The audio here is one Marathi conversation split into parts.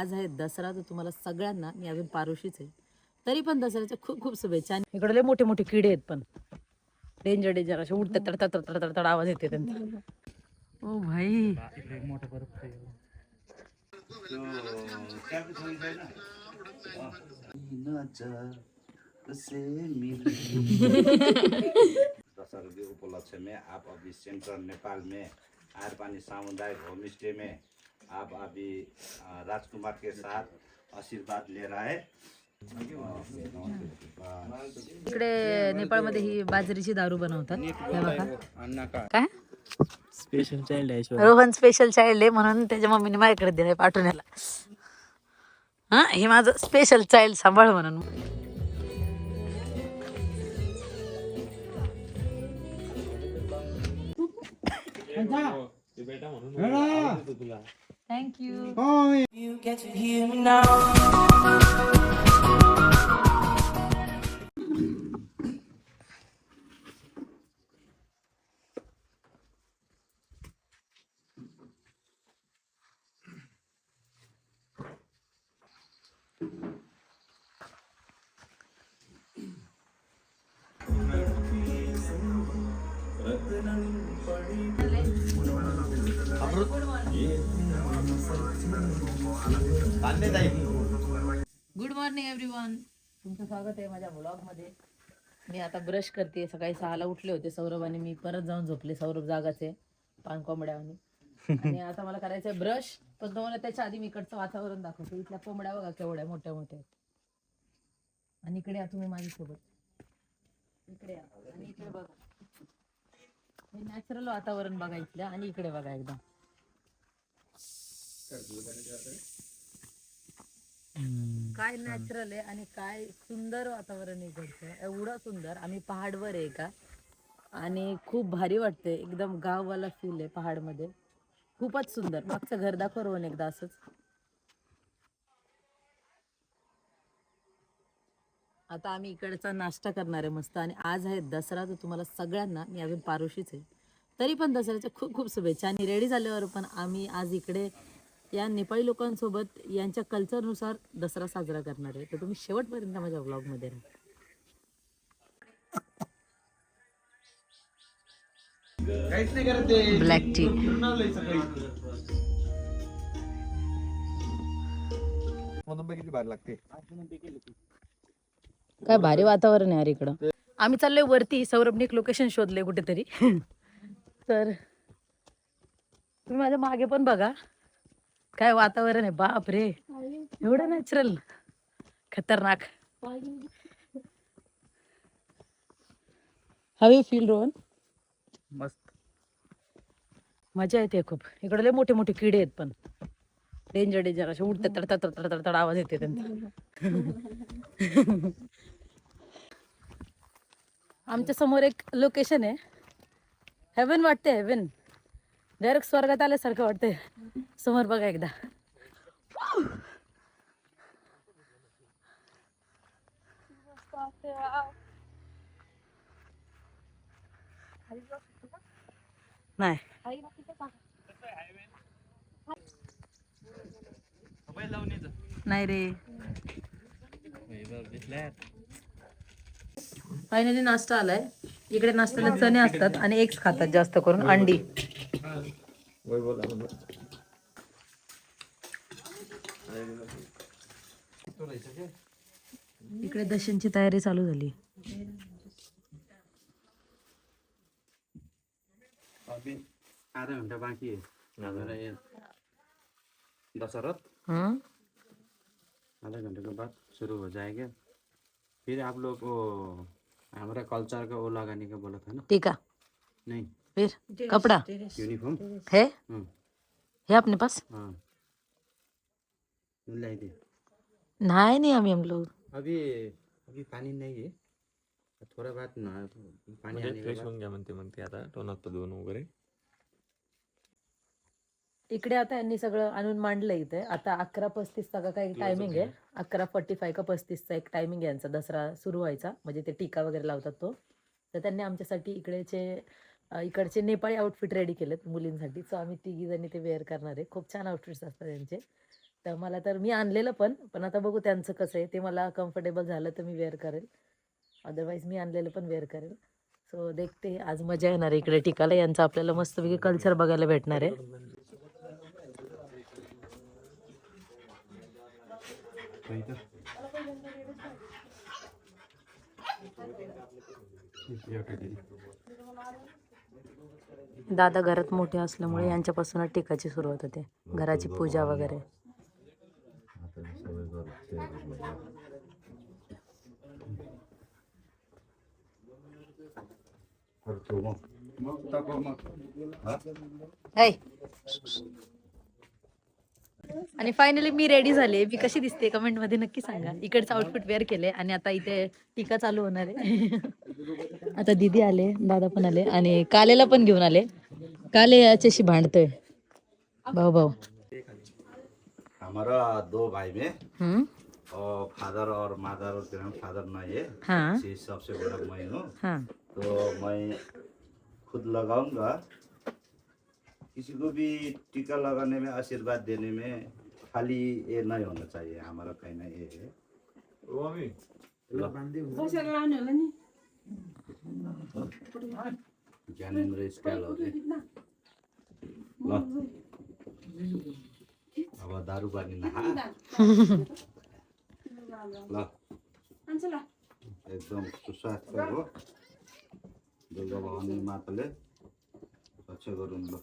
आज आहे दसरा तर तुम्हाला सगळ्यांना मी अजून पारोशीच आहे. तरी पण दसऱ्याच्या खूप खूप शुभेच्छा. आणि इकडे लय मोठे मोठे किडे आहेत पण. डेंजर डेंजर असे उडतात तड तड तड तड तड आवाज येते त्यांचा. ओ भाई. दशहरा उपलक्ष्य में आप अभी सेंट्रल नेपाल में आर पानी सामुदायिक होम स्टे में आप अभी राजकुमार के साथ आशीर्वाद ले रहा है। इकडे नेपाळमध्ये ही बाजरीची दारू बनवतात. हे बघा. काय? स्पेशल चाइल्ड आहे रोहन स्पेशल चाइल्ड आहे म्हणून त्याच्या मम्मीने माझ्याकडे दिलाय पाठवून याला हा हे माझं स्पेशल चाइल्ड सांभाळ म्हणून. Thank you. You get to hear me now. Good morning everyone तुमचं स्वागत आहे माझ्या ब्लॉगमध्ये मी आता ब्रश करते सकाळी सहाला उठले होते सौरभ आणि मी परत जाऊन झोपले सौरभ जागाचे पान कोंबड्यावानी. आणि आता मला करायचंय ब्रश पण तुम्हाला त्याच्या आधी मी इकडचं वातावरण दाखवतो. इथल्या कोंबड्या बघा केवढ्या मोठ्या मोठ्या आहेत. आणि इकडे या तुम्ही माझ्यासोबत. इकडे या. हे नॅचरल वातावरण बघा इथल्या आणि इकडे बघा एकदम. काय नॅचरल आहे आणि काय सुंदर वातावरण इकडचं. एवढं सुंदर. आम्ही पहाडवर आहे का? आणि खूप भारी वाटते एकदम गाववाला फील आहे पहाडमध्ये. खूपच सुंदर. मागचं घर दाखव एकदा असंच. आता आम्ही इकडचा नाश्ता करणार आहे मस्त. आणि आज आहे दसरा तर तुम्हाला सगळ्यांना मी अजून पारोशीच आहे. तरी पण दसऱ्याच्या खूप खूप शुभेच्छा. आणि रेडी झाल्यावर पण आम्ही आज इकडे या नेपाळी लोकांसोबत यांच्या कल्चरनुसार दसरा साजरा करणार आहे. तर तुम्ही शेवटपर्यंत माझ्या ब्लॉगमध्ये राहा. ब्लॅक टी काय भारी वातावरण आहे यार इकडं. आम्ही चाललोय वरती सौरभने एक लोकेशन शोधले कुठेतरी. तर तुम्ही माझ्या मागे पण बघा. काय वातावरण आहे बाप रे एवढं नॅचरल खतरनाक. हवी फील रोहन? मस्त. मजा येते खूप. इकडे लय मोठे मोठे किडे आहेत पण. डेंजर डेंजर असे उडतात तड तड तड तड तड आवाज येते त्यांचा. आमच्यासमोर एक लोकेशन आहे. हेवन वाटते हेवन डायरेक्ट स्वर्गात आल्यासारखं वाटतंय. समोर बघा एकदा. नाही. नाही रे. फायनली नाश्ता आलाय. इकडे नाश्त्याला चणे असतात आणि एग्स खातात जास्त करून अंडी. इकडे दशनची तयारी चालू झाली. आधा घंटा बाकी है? दशरथ आधा घंटे के बाद शुरू हो जाएगा। फिर आप लोग हमारा कल्चर का वो लगाने का बोला था ना? टीका। नहीं फिर कपड़ा। यूनिफॉर्म? है? है अपने पास? हाँ। नहाए नहीं अभी हम लोग। अभी अभी पानी नहीं है। थोड़ा बाद ना पानी आने के फ्रेश होऊन घ्या म्हणते मग ते आता टोनात धुवून वगैरे इकडे आता यांनी सगळं आणून मांडलं इथे. आता अकरा पस्तीसचा का काही टायमिंग आहे. अकरा फोर्टी फाय का पस्तीसचा एक टायमिंग आहे यांचा दसरा सुरू व्हायचा. म्हणजे ते टीका वगैरे लावतात तो. तर त्यांनी आमच्यासाठी इकडेचे इकडचे नेपाळी आउटफिट रेडी केलेत मुलींसाठी. सो आम्ही तिघी जणी ते वेअर करणार आहे. खूप छान आउटफिट्स असतात त्यांचे तर मला तर मी आणलेलं पण पण आता बघू त्यांचं कसं आहे. ते मला कम्फर्टेबल झालं तर मी वेअर करेल. अदरवाईज मी आणलेलं पण वेअर करेल. सो देखते. आज मजा येणार आहे इकडे टिकाला. यांचं आपल्याला मस्तपैकी कल्चर बघायला भेटणार आहे. दादा घरात मोठे असल्यामुळे यांच्यापासूनच टिकाची सुरुवात होते. घराची पूजा वगैरे. हाय आणि फायनली मी रेडी झाले मी कशी दिसते कमेंटमध्ये नक्की सांगा. इकडचं आउटफिट वेअर केले आणि आता इथे टीका चालू होणार आहे. आता दीदी आले दादा पण आले आणि कालेला पण घेऊन आले. काले याच्याशी भांडतोय. भाऊ भाऊ. हमारा दो भाई में और फादर और मदर और फादर नहीं है. हाँ सबसे बड़ा मैं हूँ. हाँ. तो मैं खुद लगाऊंगा. किसी को भी टीका लगाने में आशीर्वाद देने में खाली ये नहीं होना चाहिए हमारा कहना ये है। ज्ञानेन्द्र स्टाइल हो अब दारू पानी ल। एकदम सुस्वास्थ्य हो। दुर्गा भवानी माताले रक्षा गरून् ल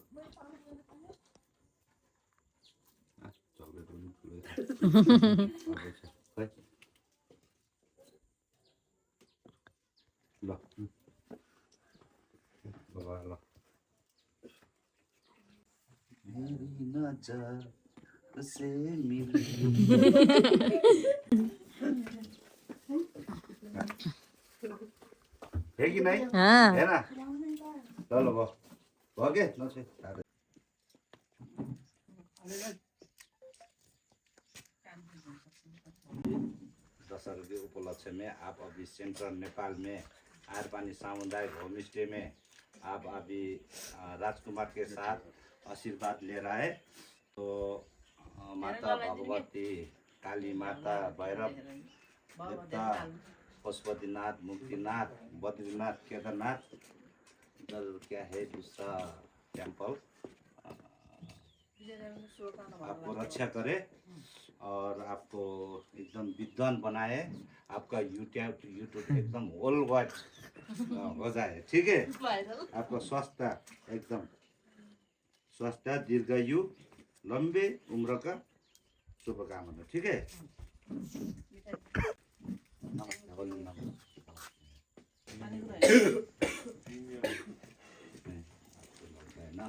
है कि नहीं हाँ है ना ल ल भयो भयो के दशहरा के उपलक्ष्य में आप अभी सेंट्रल नेपाल में आरपानी सामुदायिक होम स्टे में आप अभी राजकुमार के साथ आशीर्वाद ले रहा है तो माता भगवती काली माता भैरव देवता पशुपतिनाथ मुक्तिनाथ बद्रीनाथ केदारनाथ इधर क्या है दूसरा टेम्पल आपको रक्षा करे और आपको एकदम विद्वान बनाए आपका यूट्यूब यूट्यूब एकदम वर्ल्ड वाइड हो जाए ठीक है? आपका स्वास्थ्य एकदम स्वास्थ्य दीर्घायु लंबे उम्र का शुभकामना ठीक है? नमस्कार बोलिए नमस्कार है ना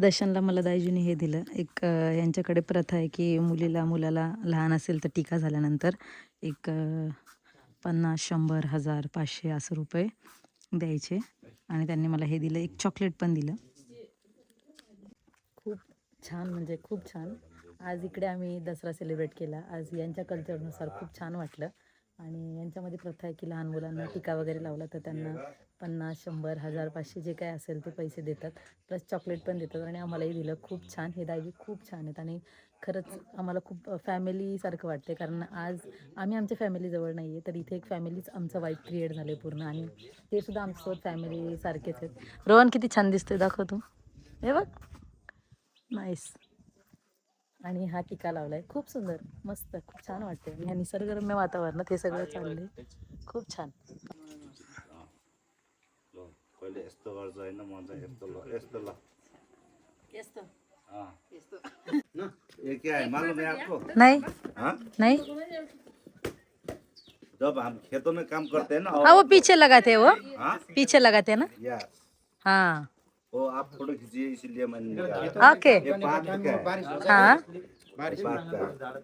दर्शनला मला दायजीने हे दिलं. एक यांच्याकडे प्रथा आहे की मुलीला मुलाला लहान असेल तर टीका झाल्यानंतर एक पन्नास शंभर हजार पाचशे असं रुपये द्यायचे. आणि त्यांनी मला हे दिलं. एक चॉकलेट पण दिलं. खूप छान म्हणजे खूप छान. आज इकडे आम्ही दसरा सेलिब्रेट केला. आज यांच्या कल्चरनुसार खूप छान वाटलं. आणि यांच्यामध्ये प्रथा आहे की लहान मुलांना टीका वगैरे लावला तर त्यांना पन्नास शंभर हजार पाचशे जे काय असेल ते पैसे देतात. प्लस चॉकलेट पण देतात आणि आम्हालाही दिलं. खूप छान. हे दाजी खूप छान आहेत आणि खरंच आम्हाला खूप फॅमिलीसारखं वाटते कारण आज आम्ही आमच्या फॅमिलीजवळ नाही आहे तर इथे एक फॅमिलीच आमचं वाईफ क्रिएट झाले पूर्ण आणि ते सुद्धा आमच्यासोबत फॅमिलीसारखेच आहेत. रोहन किती छान दिसते दाखव तू. हे बघ. नाईस आणि हा टिका लावलाय. खूप सुंदर. मस्त. खूप छान वाटते ह्या निसर्गरम्य वातावरणात हे सगळं चाललंय. खूप छान. कहिले यस्तो गर्छ होइन म चाहिँ यस्तो ल। यस्तो। ल हाँ न ये क्या है मालूम है आपको नाही हाँ? नाही जब हम खेतों में काम करते हैं ना हाँ वो पीछे लगाते हैं वो। हाँ? पीछे लगाते हैं ना? यस हाँ। वो आप फोटो खींचिए इसीलिए मैंने ओके। ये पार्क का है? हाँ पार्क का है।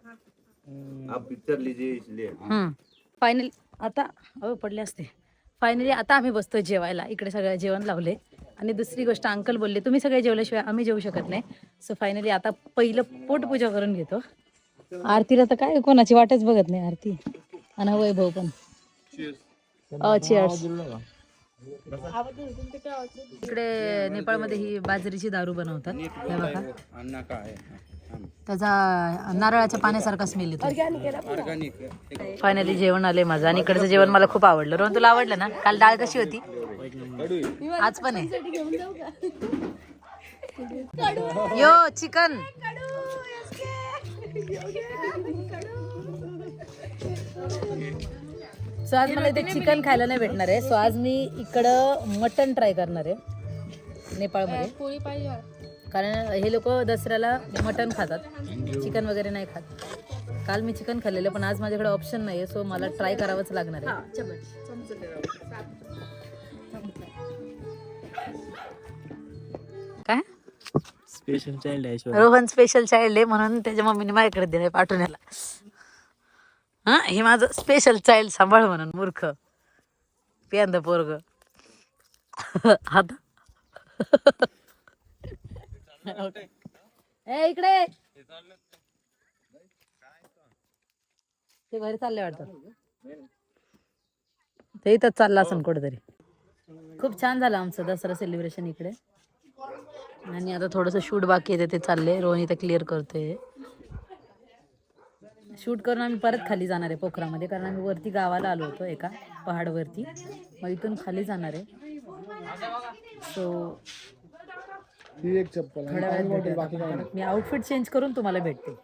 आप पिक्चर लीजिए इसलिए। फायनली आता अहो पडले असते। फायनली आता आम्ही बसतोय जेवायला. इकडे सगळं जेवण लावले. आणि दुसरी गोष्ट अंकल बोलले तुम्ही सगळे जेवल्याशिवाय आम्ही जेवू शकत नाही. सो फायनली आता पहिलं पोटपूजा करून घेतो. आरतीला तर काय कोणाची वाटच बघत नाही आरती. आणि वैभव पण. इकडे नेपाळमध्ये ही बाजरीची दारू बनवतात. त्याचा नारळाच्या पाण्यासारखा स्मेल येतो फायनली जेवण आले माझं. आणि इकडचं जेवण मला खूप आवडलं. रोहन तुला आवडलं ना? काल डाळ कशी होती? आज पण आहे. यो चिकन. सो आज मला इथे चिकन खायला नाही भेटणार आहे. सो आज मी इकडं मटन ट्राय करणार आहे. नेपाळमध्ये. कारण हे लोक दसऱ्याला मटन खातात. चिकन वगैरे नाही खात. काल मी चिकन खाल्लेलं पण आज माझ्याकडे ऑप्शन नाही आहे सो मला ट्राय करावंच लागणार आहे. काय? स्पेशल चाइल्ड आहे रोहन स्पेशल चाइल्ड आहे म्हणून त्याच्या मम्मीने माझ्याकडे दिलाय पाठवून याला हा हे माझं स्पेशल चाइल्ड सांभाळ म्हणून मूर्ख. पियांद पोरग. आता ए इकडे. ते घरी चालले वाटतं. ते इथंच चाललं असं कुठेतरी. खूप छान झालं आमचं दसरा सेलिब्रेशन इकडे. आणि आता थोडंसं शूट बाकी आहे ते चाललंय रोहन इथं क्लिअर करतोय शूट करून आम्ही परत खाली जाणार आहे पोखरामध्ये कारण आम्ही वरती गावाला आलो होतो एका पहाडवरती. मग इथून खाली जाणार आहे. सो थोड्या वेळात भेटूया. आपण परत. मी आउटफिट चेंज करून तुम्हाला भेटते.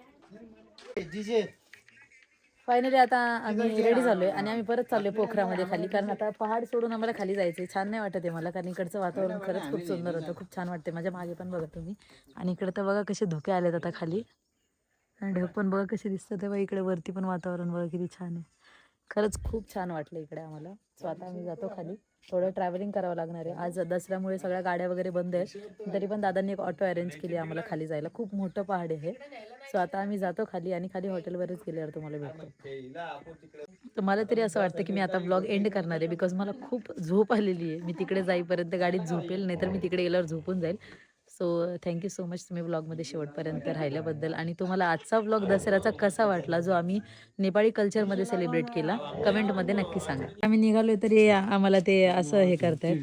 फायनली आता आम्ही रेडी झालोय आणि आम्ही परत चाललोय पोखरामध्ये खाली. कारण आता पहाड सोडून आम्हाला खाली जायचंय. छान नाही वाटत आहे मला कारण इकडचं वातावरण खरंच खूप सुंदर होतं. खूप छान वाटते माझ्या मागे पण बघा तुम्ही. आणि इकडे तर बघा कसे धुके आलेत आता खाली. आणि ढग पण बघा कसे दिसतात. तेव्हा इकडे वरती पण वातावरण बघा किती छान आहे. खरंच खूप छान वाटलं इकडे आम्हाला. सो आता आम्ही जातो खाली. थोडं ट्रॅव्हलिंग करावं लागणार आहे. आज दसऱ्यामुळे सगळ्या गाड्या वगैरे बंद आहेत. तरी पण दादांनी एक ऑटो अरेंज केली आम्हाला खाली जायला. खूप मोठं पहाड आहे सो आता आम्ही जातो खाली आणि खाली हॉटेलवरच गेल्यावर तुम्हाला भेटतो. तर मला तरी असं वाटतं की मी आता ब्लॉग एंड करणार आहे बिकॉज मला खूप झोप आलेली आहे. मी तिकडे जाईपर्यंत गाडीत झोपेल नाहीतर मी तिकडे गेल्यावर झोपून जाईल. सो थँक्यू सो मच तुम्ही ब्लॉगमध्ये शेवटपर्यंत राहिल्याबद्दल. आणि तुम्हाला आजचा ब्लॉग दसऱ्याचा कसा वाटला जो आम्ही नेपाळी कल्चरमध्ये सेलिब्रेट केला कमेंटमध्ये नक्की सांगा. आम्ही निघालोय तरी आम्हाला ते असं हे करतायत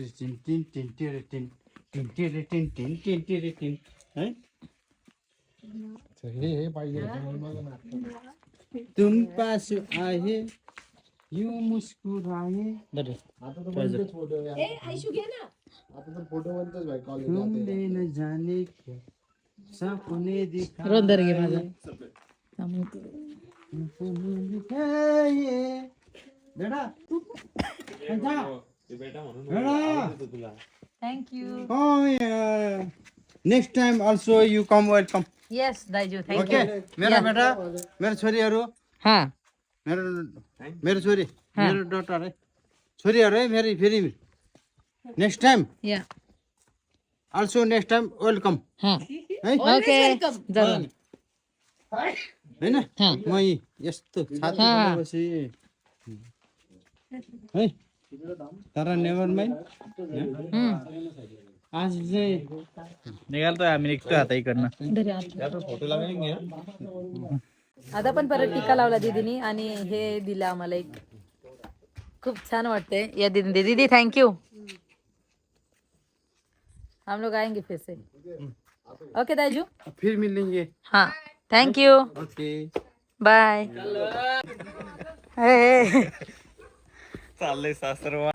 तुम पास आए यू मुस्कुराए. रोंदर घे माझा thank you next time also you come welcome. Yes दाजू okay. Thank you मेरा बेटा मेरा छोरीहरू हा। मेरो मेरो छोरी। मेरो डटर है। छोरीहरू है मेरो फेरि नेक्स्ट टाइम या अल्सो नेक्स्ट टाइम वेलकम हा है ओके जरूर होइन म यी यस्तो छाती हा. बसी है तर नेभर माइन्ड हम्म. आज चाहिँ निघालतोय आम्ही निघतोय आता इकडनं घरी आत. आता पण परत टीका लावला दीदीनी आणि हे दिलं आम्हाला एक. खूप छान वाटते या दीदी दीदी थँक्यू हम लोग आएँगे फिर से। ओके दाजू। फिर मिलेंगे। हाँ थैंक यू ओके। बाय साले सासरवा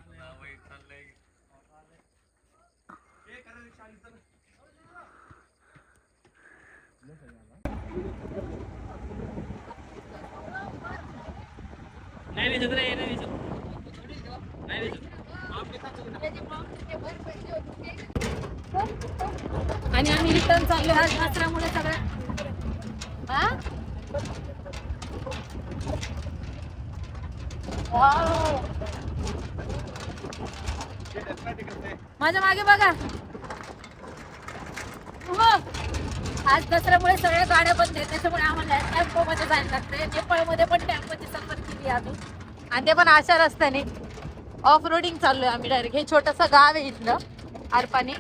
माझ्या मागे बघा. आज दसऱ्यामुळे सगळ्या गाड्या बंद आहेत. त्याच्यामुळे आम्हाला टेम्पो मध्ये जायला लागतंय. नेपाळमध्ये पण टेम्पोची सफर केली आम्ही आणि ते पण अशा रस्त्याने ऑफ रोडिंग चाललोय आम्ही डायरेक्ट हे छोटस गाव आहे इथलं. आरपाणी